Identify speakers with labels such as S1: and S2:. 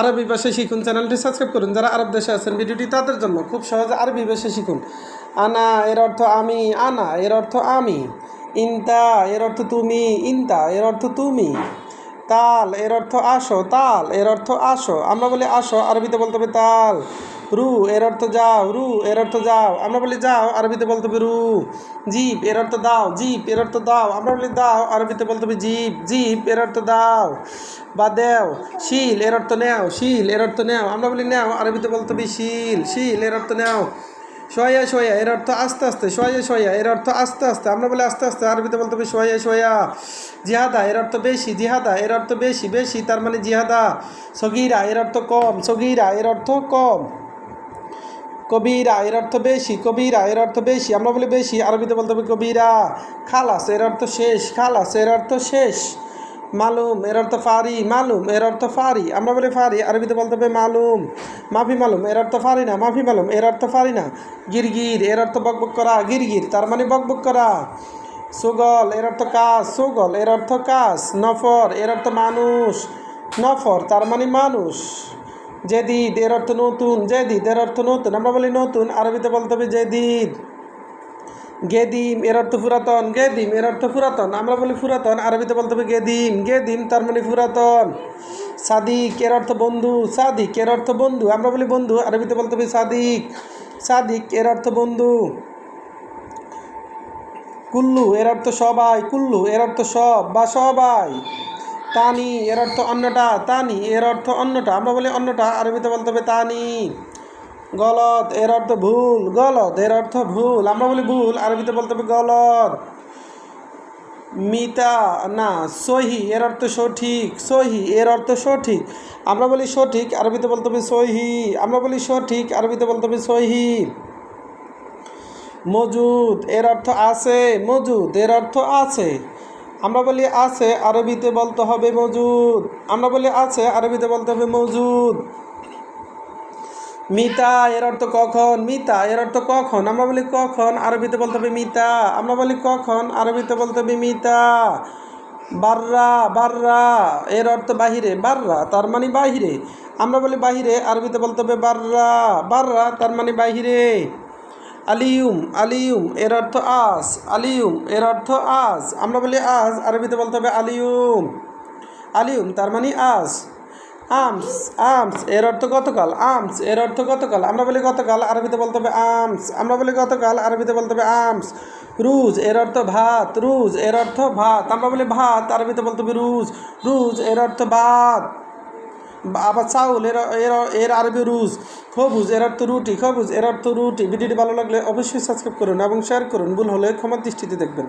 S1: আরবি ভাষা শিখুন, চ্যানেলটি সাবস্ক্রাইব করুন। যারা আরব দেশে আছেন, ভিডিওটি তাদের জন্য খুব সহজে আরবি ভাষা শিখুন। আনা, এর অর্থ আমি, আনা, এর অর্থ আমি। ইনতা, এর অর্থ তুমি, ইনতা, এর অর্থ তুমি। তাল, এর অর্থ আসো, তাল, এর অর্থ আসো। আমরা বলি আসো, আরবিতে বলতে হবে তাল। রু এর অর্থ যাও রু এর অর্থ যাও আমরা বলি যাও আরবিতে বলতে হবে রু জিপ এর অর্থ দাও জিপ এর অর্থ দাও আমরা বলি দাও আরবিতে বলতে হবে জিপ জিপ এর অর্থ দাও বা দেও শিল এর অর্থ নেও শিল এর অর্থ নেও আমরা বলি নেও আরবিতে বলতে হবে শিল শিল এর অর্থ নেও সোয়া সোয়া এর অর্থ আস্তে আস্তে সোয়া সোয়া এর অর্থ আস্তে আস্তে আমরা বলি আস্তে আস্তে আরবিতে বলতে হবে সোয়া সোয়া জিহাদা এর অর্থ বেশি জিহাদা এর অর্থ বেশি বেশি তার মানে জিহাদা সগিরা এর অর্থ কম সগিরা এর অর্থ কম কবিরা এর অর্থ বেশি কবিরা এর অর্থ বেশি আমরা বলি বেশি আরবিতে বলতে হবে কবিরা খালাস এর অর্থ শেষ খালাস এর অর্থ শেষ মালুম এর অর্থ ফারি মালুম এর অর্থ ফারি আমরা বলি ফারি আরবিতে বলতে হবে মালুম মাফি মালুম এর অর্থ ফারি না মাফি মালুম এর অর্থ ফারি না গিরগির এর অর্থ বকবক করা গিরগির তার মানে বকবক করা সুগল এর অর্থ কাজ সুগল এর অর্থ কাজ নফর এর অর্থ মানুষ নফর তার মানে মানুষ জেদিদ, এর অর্থ নতুন, জেদিদ, এর অর্থ নতুন। আমরা বলি নতুন, আরবিতে বলতে হবে জেদিদ। গেদিম, এর অর্থ পুরাতন। গেদিম, এর অর্থ পুরাতন। আমরা বলি পুরাতন, আরবিতে বলতে হবে গেদিম। গেদিম, তার মানে পুরাতন। সাদিক, এর অর্থ বন্ধু। সাদিক, এর অর্থ বন্ধু। আমরা বলি বন্ধু, আরবিতে বলতে হবে সাদিক। সাদিক, এর অর্থ বন্ধু। কুল্লু, এর অর্থ সবাই। কুল্লু, এর অর্থ সব বা সবাই। তানি, এর অর্থ অন্যটা, তানি, এর অর্থ অন্যটা। আমরা বলি অন্যটা, আরবিতে বলতে হবে তানি। গলত এর অর্থ ভুল। গলত এর অর্থ ভুল। আমরা বলি ভুল, আরবিতে বলতে হবে গলত মিতা, না, সহি, এর অর্থ সঠিক। সহি, এর অর্থ সঠিক। আমরা বলি সঠিক, আরবিতে বলতে হবে সহি। আমরা বলি সঠিক, আরবিতে বলতে হবে সহি। মজুদ, এর অর্থ আছে। মজুদ, এর অর্থ আছে। আমরা বলি, আছে, আরবিতে বলতে হবে মজুদ। আমরা বলি, আছে, আরবিতে বলতে হবে মজুদ। মিতা, এর অর্থ কখন? মিতা, এর অর্থ কখন? আমরা বলি, কখন? আরবিতে বলতে হবে, মিতা। আমরা বলি, কখন? আরবিতে বলতে হবে, মিতা। বাররা বাররা। এর অর্থ বাহিরে, বাররা। তার মানে বাহিরে। আমরা বলি, বাহিরে। আরবিতে বলতে হবে, বাররা। বাররা, তার মানে বাহিরে। আলিউম আলিউম এর অর্থ আজ আলিউম এর অর্থ আজ আমরা বলি আজ আরবিতে বলতে হবে আলিউম আলিউম তার মানে আজ আমস আমস, এর অর্থ গতকাল। আমস, এর অর্থ গতকাল। আমরা বলি গতকাল, আরবিতে বলতে হবে আমস। আমরা বলি গতকাল, আরবিতে বলতে হবে আমস। রুজ, এর অর্থ ভাত। রুজ, এর অর্থ ভাত। আমরা বলি ভাত, আরবিতে বলতে হবে রুজ। রুজ, এর অর্থ ভাত। আবার চাউল, এর এর এর আরবি রুজ খবুজ এর অর্থ রুটি খবুজ এর অর্থ রুটি। ভিডিওটি ভালো লাগলে অবশ্যই সাবস্ক্রাইব করুন এবং শেয়ার করুন। ভুল হলে ক্ষমার দৃষ্টিতে দেখবেন।